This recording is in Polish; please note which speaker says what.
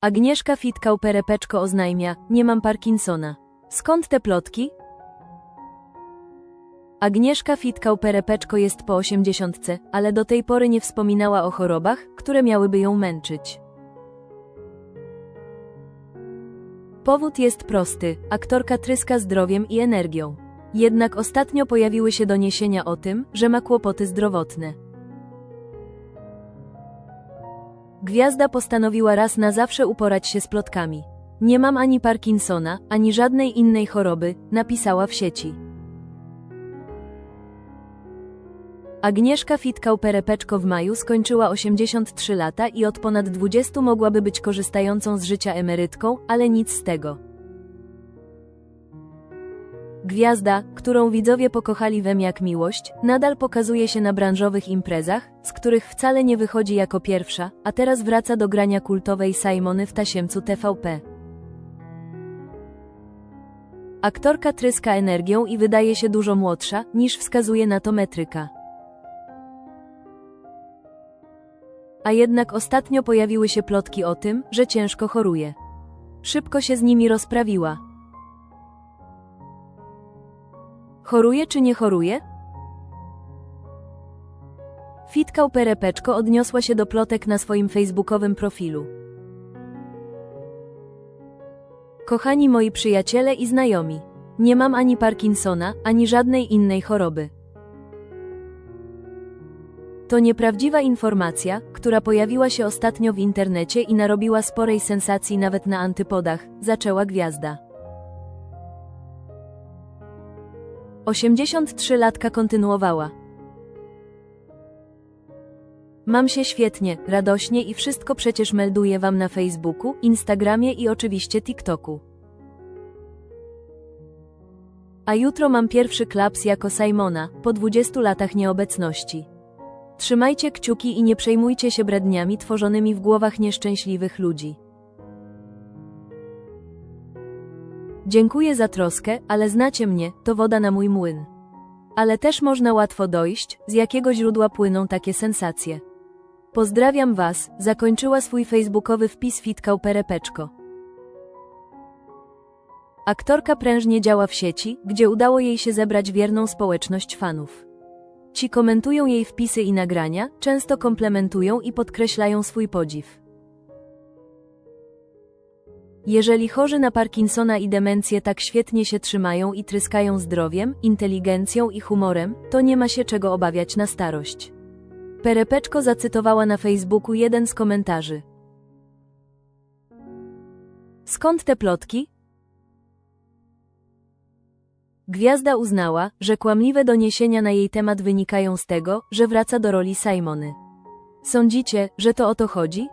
Speaker 1: Agnieszka Fitkał-Perepeczko oznajmia, nie mam Parkinsona. Skąd te plotki? Agnieszka Fitkał-Perepeczko jest po osiemdziesiątce, ale do tej pory nie wspominała o chorobach, które miałyby ją męczyć. Powód jest prosty, aktorka tryska zdrowiem i energią. Jednak ostatnio pojawiły się doniesienia o tym, że ma kłopoty zdrowotne. Gwiazda postanowiła raz na zawsze uporać się z plotkami. Nie mam ani Parkinsona, ani żadnej innej choroby, napisała w sieci. Agnieszka Fitkał-Perepeczko w maju skończyła 83 lata i od ponad 20 mogłaby być korzystającą z życia emerytką, ale nic z tego. Gwiazda, którą widzowie pokochali wem jak miłość, nadal pokazuje się na branżowych imprezach, z których wcale nie wychodzi jako pierwsza, a teraz wraca do grania kultowej Simony w tasiemcu TVP. Aktorka tryska energią i wydaje się dużo młodsza, niż wskazuje na to metryka. A jednak ostatnio pojawiły się plotki o tym, że ciężko choruje. Szybko się z nimi rozprawiła. Choruje czy nie choruje? Fitkał Perepeczko odniosła się do plotek na swoim facebookowym profilu. Kochani moi przyjaciele i znajomi, nie mam ani Parkinsona, ani żadnej innej choroby. To nieprawdziwa informacja, która pojawiła się ostatnio w internecie i narobiła sporej sensacji nawet na antypodach, zaczęła gwiazda. 83-latka kontynuowała. Mam się świetnie, radośnie i wszystko przecież melduję wam na Facebooku, Instagramie i oczywiście TikToku. A jutro mam pierwszy klaps jako Simona, po 20 latach nieobecności. Trzymajcie kciuki i nie przejmujcie się bredniami tworzonymi w głowach nieszczęśliwych ludzi. Dziękuję za troskę, ale znacie mnie, to woda na mój młyn. Ale też można łatwo dojść, z jakiego źródła płyną takie sensacje. Pozdrawiam Was, zakończyła swój facebookowy wpis Fitkał Perepeczko. Aktorka prężnie działa w sieci, gdzie udało jej się zebrać wierną społeczność fanów. Ci komentują jej wpisy i nagrania, często komplementują i podkreślają swój podziw. Jeżeli chorzy na Parkinsona i demencję tak świetnie się trzymają i tryskają zdrowiem, inteligencją i humorem, to nie ma się czego obawiać na starość. Perepeczko zacytowała na Facebooku jeden z komentarzy. Skąd te plotki? Gwiazda uznała, że kłamliwe doniesienia na jej temat wynikają z tego, że wraca do roli Simony. Sądzicie, że to o to chodzi?